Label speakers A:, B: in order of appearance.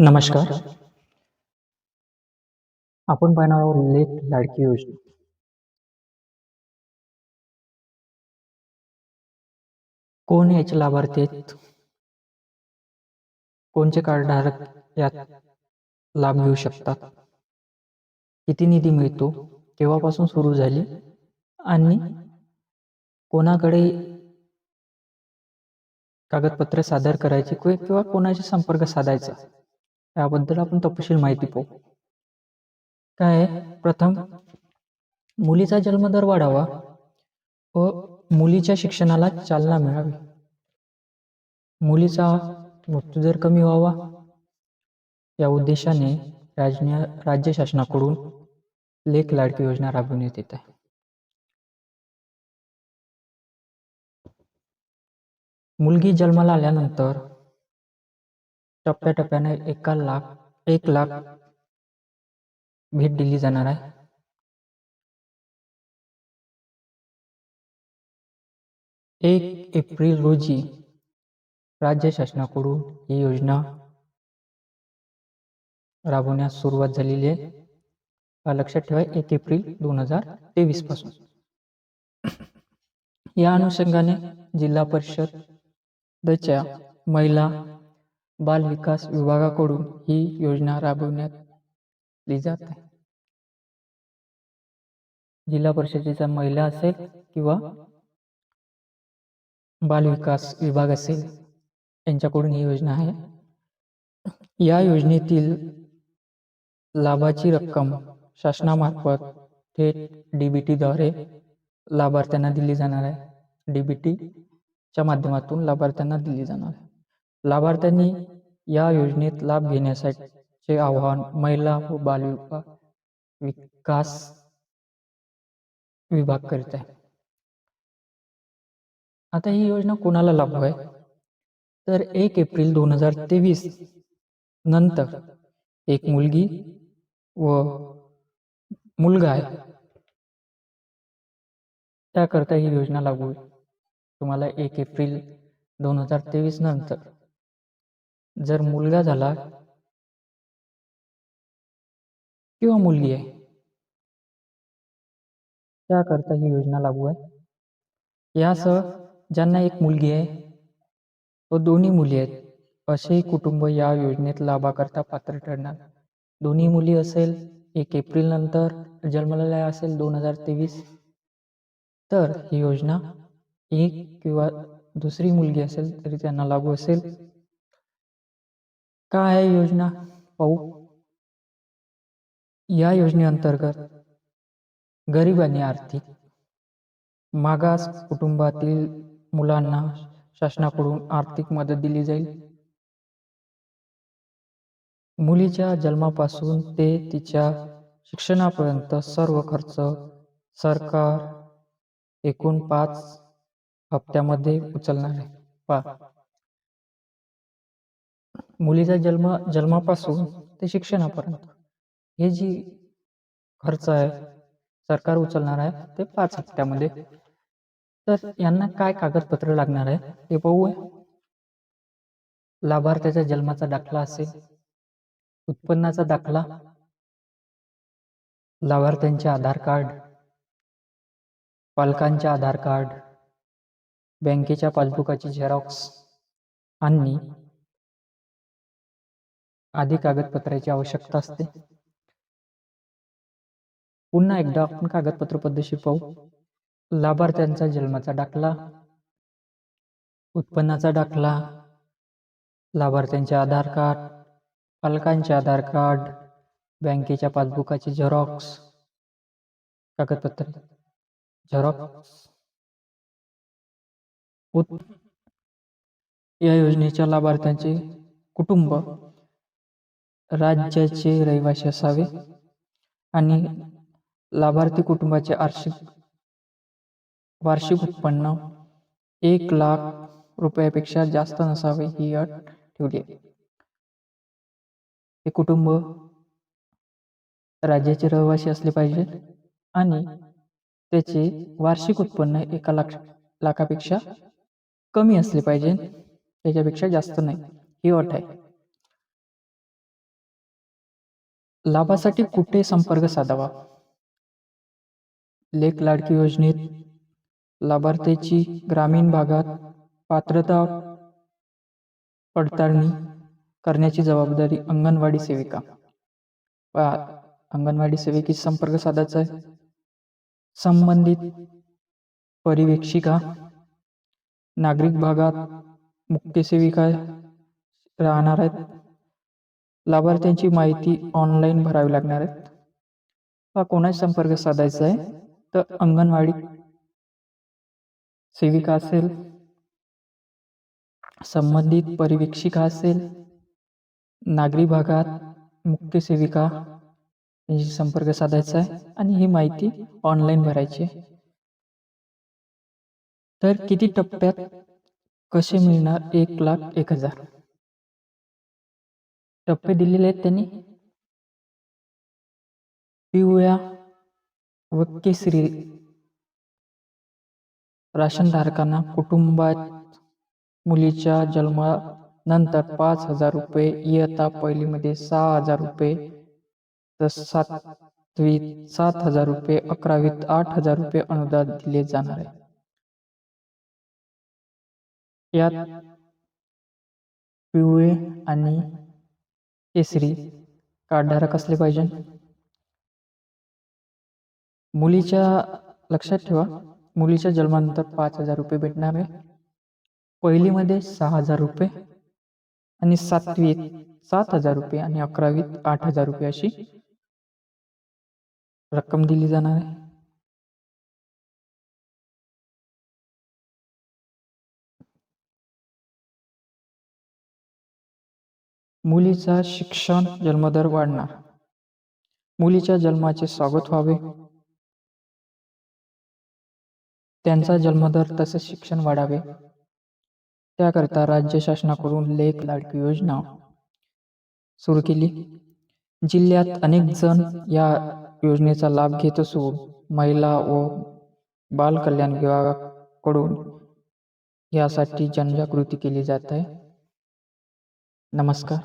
A: नमस्कार. आपण पाहणार आहोत लेख लाडकी योजना. कोण याचे लाभार्थी आहेत? कोणचे कार्डधारक यात लाभ घेऊ शकतात? किती निधी मिळतो? केव्हापासून सुरू झाली? आणि कोणाकडे कागदपत्रे सादर करायची किंवा कोणाशी संपर्क साधायचा? याबद्दल आपण तपशील माहिती पाहू. काय प्रथम मुलीचा जन्मदर वाढावा व मुलीच्या शिक्षणाला चालना मिळावी. मुलीचा मृत्यूदर कमी व्हावा. या उद्देशाने राजन्या राज्य शासनाकडून लेख लाडकी योजना राबवण्यात येत आहे. मुलगी जन्माला आल्यानंतर टप्प्याटप्प्याने एका लाख एक लाख भेट दिली जाणार आहे. एक एप्रिल रोजी राज्य शासनाकडून ही योजना राबवण्यास सुरुवात झालेली आहे. लक्षात ठेवा एक एप्रिल दोन हजार तेवीसपासून. या अनुषंगाने जिल्हा परिषदच्या महिला बाल विकास विभागाकडून ही योजना राबविण्यात जात आहे. जिल्हा परिषदेचा महिला असेल किंवा बाल विकास विभाग असेल यांच्याकडून ही योजना आहे. या योजनेतील लाभाची रक्कम शासनामार्फत थेट डीबीटीद्वारे लाभार्थ्यांना दिली जाणार आहे. डीबीटीच्या माध्यमातून लाभार्थ्यांना दिली जाणार आहे. लाभार्थ्यांनी या योजनेत लाभ घेण्यासाठी आव्हान महिला व बाल विकास विभाग करीत आहे. आता ही योजना कोणाला लागू आहे? तर एक एप्रिल दोन हजार तेवीस नंतर एक मुलगी व मुलगा आहे. त्याकरता ही योजना लागू आहे. तुम्हाला एक एप्रिल दोन हजार तेवीस नंतर. जर मुलगा झाला किंवा मुलगी आहे त्याकरता ही योजना लागू आहे. यासह ज्यांना एक मुलगी आहे व दोन्ही मुली आहेत असेही कुटुंब या योजनेत लाभाकरता पात्र ठरणार. दोन्ही मुली असेल एक एप्रिल नंतर जन्मलेल्या असेल दोन हजार तेवीस तर ही योजना एक किंवा दुसरी मुलगी असेल तरी त्यांना लागू असेल. काय आहे योजना? पाहू. या योजनेअंतर्गत गरीब आणि आर्थिक मागास कुटुंबातील मुलांना शासनाकडून आर्थिक मदत दिली जाईल. मुलीच्या जन्मापासून ते तिच्या शिक्षणापर्यंत सर्व खर्च सरकार एकूण पाच हप्त्यामध्ये उचलणार आहे. पा मुलीचा जन्म जन्मापासून ते शिक्षणापर्यंत. हे जी खर्च आहे सरकार उचलणार आहे ते पाच हप्त्यामध्ये तर यांना काय कागदपत्र लागणार आहे ते पाहूया लाभार्थ्याच्या जन्माचा दाखला असेल उत्पन्नाचा दाखला लाभार्थ्यांचे आधार कार्ड पालकांचे आधार कार्ड बँकेच्या पासबुकाची झेरॉक्स आणि आधी कागदपत्राची आवश्यकता असते. पुन्हा एकदा आपण कागदपत्र पद्धतशीर पाहू. लाभार्थ्यांचा जन्माचा दाखला. उत्पन्नाचा दाखला. लाभार्थ्यांचे आधार कार्ड. पालकांचे आधार कार्ड. बँकेच्या पासबुकाचे झेरॉक्स. कागदपत्र. झेरॉक्स. या योजनेच्या लाभार्थ्यांचे कुटुंब. राज्याचे रहिवासी असावे आणि लाभार्थी कुटुंबाचे वार्षिक वार्षिक उत्पन्न एक लाख रुपयापेक्षा जास्त नसावे ही अट ठेवली आहे. हे कुटुंब राज्याचे रहिवासी असले पाहिजे आणि त्याचे वार्षिक उत्पन्न एका लाख लाखापेक्षा कमी असले पाहिजे त्याच्यापेक्षा जास्त नाही. ही अट आहे. लाभासाठी कुठे संपर्क साधावा? लेख लाडकी योजनेत लाभार्थ्याची ग्रामीण भागात पात्रता पडताळणी करण्याची जबाबदारी अंगणवाडी सेविका. अंगणवाडी सेविकेशी संपर्क साधायचा आहे. संबंधित परिवेक्षिका नागरिक भागात मुख्य सेविका राहणार आहेत. लाभार्थ्यांची माहिती ऑनलाईन भरावी लागणार आहे हा कोणाशी संपर्क साधायचा आहे? तर अंगणवाडी सेविका असेल संबंधित परिवेक्षिका असेल नागरी भागात मुख्य सेविका यांची संपर्क साधायचा आहे आणि ही माहिती ऑनलाईन भरायची आहे. तर किती टप्प्यात कसे मिळणार? एक लाख एक हजार. टप्पे दिलेले आहेत त्यांनी. पिवळ्या व केसरी राशनधारकांना कुटुंबात मुलीच्या जन्मानंतर पाच हजार रुपये इयत्ता पहिलीमध्ये सहा हजार रुपये तर सातवीत सात हजार रुपये अकरावीत आठ हजार रुपये अनुदान दिले जाणार आहे. यात पिवळे आणि केसरी कार्डधारक असले पाहिजे. मुलीच्या लक्षात ठेवा मुलीच्या जन्मानंतर पाच हजार रुपये भेटणार आहे. पहिलीमध्ये सहा हजार रुपये आणि सातवीत सात हजार रुपये आणि अकरावीत आठ हजार रुपये अशी रक्कम दिली जाणार आहे. मुलीचा शिक्षण जन्मदर वाढणार. मुलीच्या जन्माचे स्वागत व्हावे. त्यांचा जन्मदर तसेच शिक्षण वाढावे. त्याकरता राज्य शासनाकडून लेख लाडकी योजना सुरू केली. जिल्ह्यात अनेक जण या योजनेचा लाभ घेत असून महिला व बालकल्याण विभागाकडून यासाठी जनजागृती केली जात आहे. नमस्कार.